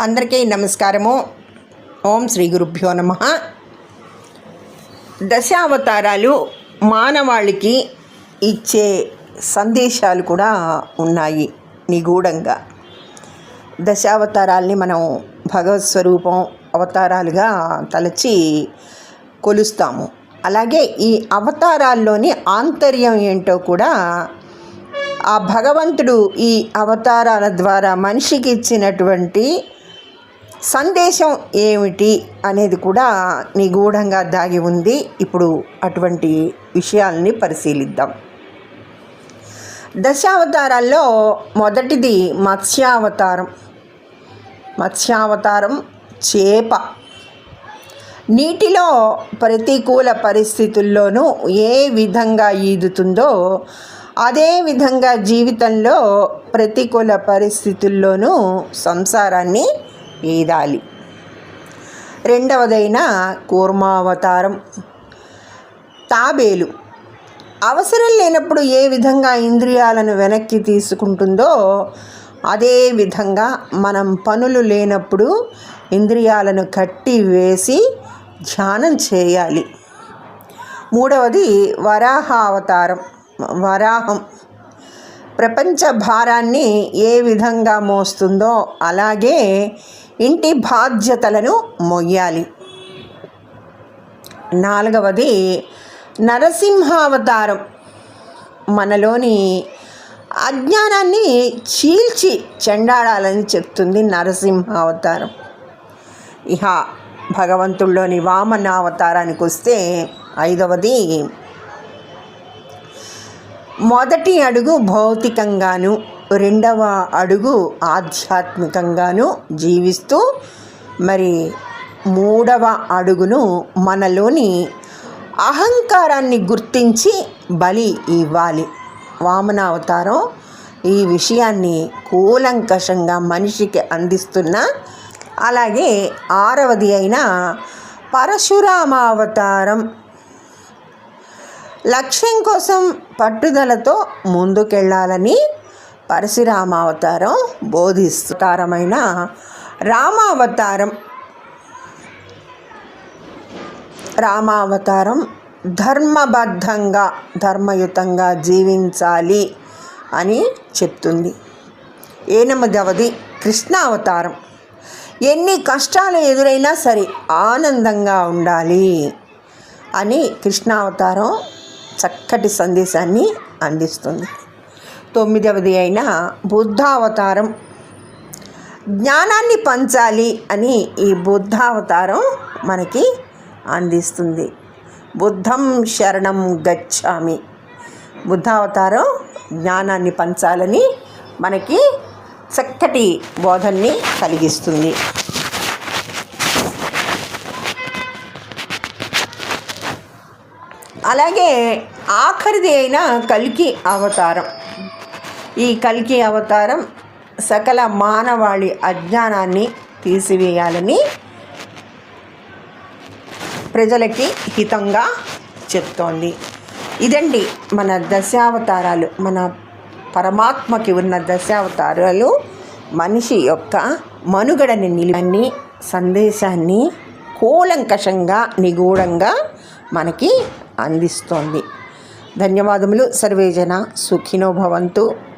అందరికీ నమస్కారము. ఓం శ్రీ గురుభ్యో నమ. దశావతారాలు మానవాళికి ఇచ్చే సందేశాలు కూడా ఉన్నాయి నిగూఢంగా. దశావతారాల్ని మనం భగవత్ స్వరూపం అవతారాలుగా తలచి కొలుస్తాము. అలాగే ఈ అవతారాల్లోని ఆంతర్యం ఏంటో కూడా ఆ భగవంతుడు ఈ అవతారాల ద్వారా మనిషికి ఇచ్చినటువంటి సందేశం ఏమిటి అనేది కూడా నిగూఢంగా దాగి ఉంది. ఇప్పుడు అటువంటి విషయాల్ని పరిశీలిద్దాం. దశావతారాల్లో మొదటిది మత్స్యావతారం. మత్స్యావతారం చేప. నీటిలో ప్రతికూల పరిస్థితుల్లోనూ ఏ విధంగా ఈదుతుందో అదే విధంగా జీవితంలో ప్రతికూల పరిస్థితుల్లోనూ సంసారాన్ని ఈదాలి. రెండవదైన కూర్మావతారం. తాబేలు. అవసరం లేనప్పుడు ఏ విధంగా ఇంద్రియాలను వెనక్కి తీసుకుంటుందో అదే విధంగా మనం పనులు లేనప్పుడు ఇంద్రియాలను కట్టి వేసి ధ్యానం చేయాలి. మూడవది వరాహ అవతారం వరాహం. ప్రపంచ భారాన్ని ఏ విధంగా మోస్తుందో అలాగే ఇంటి బాధ్యతలను మొయ్యాలి. నాలుగవది నరసింహావతారం. మనలోని అజ్ఞానాన్ని చీల్చి చెండాడాలని చెప్తుంది నరసింహావతారం. ఇహ భగవంతుల్లోని వామన అవతారానికి వస్తే ఐదవది మొదటి అడుగు భౌతికంగాను రెండవ అడుగు ఆధ్యాత్మికంగాను జీవిస్తూ మరి మూడవ అడుగును మనలోని అహంకారాన్ని గుర్తించి బలి ఇవ్వాలి. వామన అవతారం ఈ విషయాన్ని కూలంకషంగా మనిషికి అందిస్తున్న అలాగే ఆరవది అయిన పరశురామ అవతారం లక్ష్యం కోసం పట్టుదలతో ముందుకెళ్ళాలని పరశురామావతారం బోధిస్తారమైన రామావతారం. రామావతారం ధర్మబద్ధంగా ధర్మయుతంగా జీవించాలి అని చెప్తుంది. ఏనమదవది కృష్ణావతారం. ఎన్ని కష్టాలు ఎదురైనా సరే ఆనందంగా ఉండాలి అని కృష్ణావతారం చక్కటి సందేశాన్ని అందిస్తుంది. తొమ్మిదవది అయిన బుద్ధావతారం. జ్ఞానాన్ని పంచాలి అని ఈ బుద్ధావతారం మనకి అందిస్తుంది. బుద్ధం శరణం గచ్చామి. బుద్ధావతారం జ్ఞానాన్ని పంచాలని మనకి చక్కటి బోధన్ని కలిగిస్తుంది. అలాగే ఆఖరిది అయిన కలికి అవతారం. ఈ కల్కి అవతారం సకల మానవాళి అజ్ఞానాన్ని తీసివేయాలని ప్రజలకి హితంగా చెప్తోంది. ఇదండి మన దశావతారాలు. మన పరమాత్మకి ఉన్న దశావతారాలు మనిషి యొక్క మనుగడని నిలిపని సందేశాన్ని కూలంకషంగా నిగూఢంగా మనకి అందిస్తోంది. ధన్యవాదములు సర్వేజన. సుఖినో భవంతు.